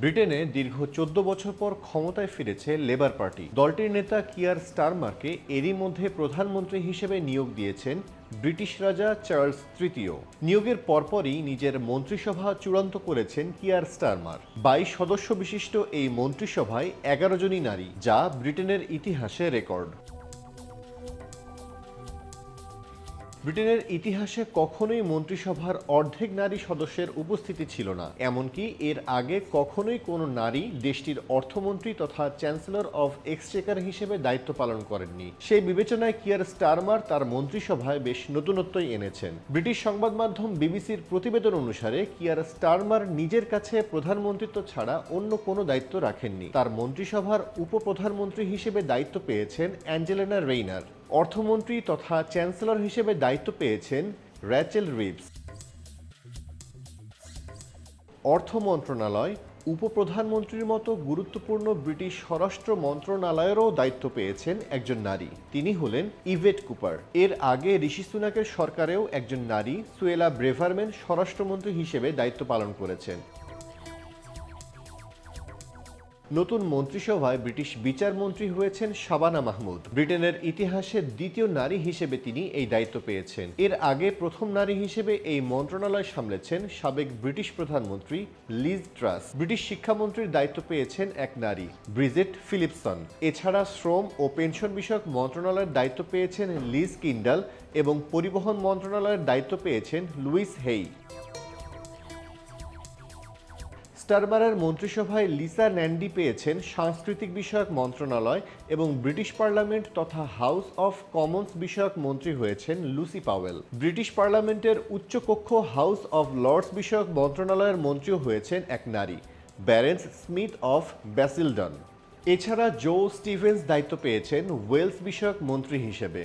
ব্রিটেনে দীর্ঘ চোদ্দ বছর পর ক্ষমতায় ফিরেছে লেবার পার্টি। দলটির নেতা কিয়ার স্টারমারকে এরই মধ্যে প্রধানমন্ত্রী হিসেবে নিয়োগ দিয়েছেন ব্রিটিশ রাজা চার্লস তৃতীয়। নিয়োগের পরপরই নিজের মন্ত্রিসভা চূড়ান্ত করেছেন কিয়ার স্টারমার। বাইশ সদস্য বিশিষ্ট এই মন্ত্রিসভায় এগারো জনই নারী, যা ব্রিটেনের ইতিহাসে রেকর্ড। ব্রিটেনের ইতিহাসে কখনোই মন্ত্রিসভার অর্ধেক নারী সদস্যের উপস্থিতি ছিল না। এমনকি এর আগে কখনোই কোনো নারী দেশটির অর্থমন্ত্রী তথা চ্যান্সেলর অফ এক্সচেকার হিসেবে দায়িত্ব পালন করেননি। সেই বিবেচনায় কিয়ার স্টারমার তার মন্ত্রিসভায় বেশ নতুনত্বই এনেছেন। ব্রিটিশ সংবাদ মাধ্যম বিবিসির প্রতিবেদন অনুসারে কিয়ার স্টারমার নিজের কাছে প্রধানমন্ত্রিত্ব ছাড়া অন্য কোনো দায়িত্ব রাখেননি। তার মন্ত্রিসভার উপপ্রধানমন্ত্রী হিসেবে দায়িত্ব পেয়েছেন অ্যাঞ্জেলিনা রেইনার। অর্থমন্ত্রী তথা চ্যান্সেলর হিসেবে দায়িত্ব পেয়েছেন র্যাচেল রিভস। অর্থ মন্ত্রণালয়, উপপ্রধানমন্ত্রীর মতো গুরুত্বপূর্ণ ব্রিটিশ স্বরাষ্ট্র মন্ত্রণালয়েরও দায়িত্ব পেয়েছেন একজন নারী। তিনি হলেন ইভেট কুপার। এর আগে ঋষি সুনাকের সরকারেও একজন নারী, সুয়েলা ব্রেভারম্যান স্বরাষ্ট্রমন্ত্রী হিসেবে দায়িত্ব পালন করেছেন। নতুন মন্ত্রিসভায় ব্রিটিশ বিচারমন্ত্রী হয়েছেন শাবানা মাহমুদ। ব্রিটেনের ইতিহাসে দ্বিতীয় নারী হিসেবে তিনি এই দায়িত্ব পেয়েছেন। এর আগে প্রথম নারী হিসেবে এই মন্ত্রণালয় সামলেছেন সাবেক ব্রিটিশ প্রধানমন্ত্রী লিজ ট্রাস। ব্রিটিশ শিক্ষামন্ত্রীর দায়িত্ব পেয়েছেন এক নারী, ব্রিজেট ফিলিপসন। এছাড়া শ্রম ও পেনশন বিষয়ক মন্ত্রণালয়ের দায়িত্ব পেয়েছেন লিজ কিন্ডাল এবং পরিবহন মন্ত্রণালয়ের দায়িত্ব পেয়েছেন লুইস হেই। স্টারমারের মন্ত্রিসভায় লিসা ন্যান্ডি পেয়েছেন সাংস্কৃতিক বিষয়ক মন্ত্রণালয় এবং ব্রিটিশ পার্লামেন্ট তথা হাউস অফ কমন্স বিষয়ক মন্ত্রী হয়েছেন লুসি পাওয়েল। ব্রিটিশ পার্লামেন্টের উচ্চকক্ষ হাউস অফ লর্ডস বিষয়ক মন্ত্রণালয়ের মন্ত্রীও হয়েছেন এক নারী, ব্যারেন্স স্মিথ অফ ব্যাসিলডন। এছাড়া জো স্টিভেন্স দায়িত্ব পেয়েছেন ওয়েলস বিষয়ক মন্ত্রী হিসেবে।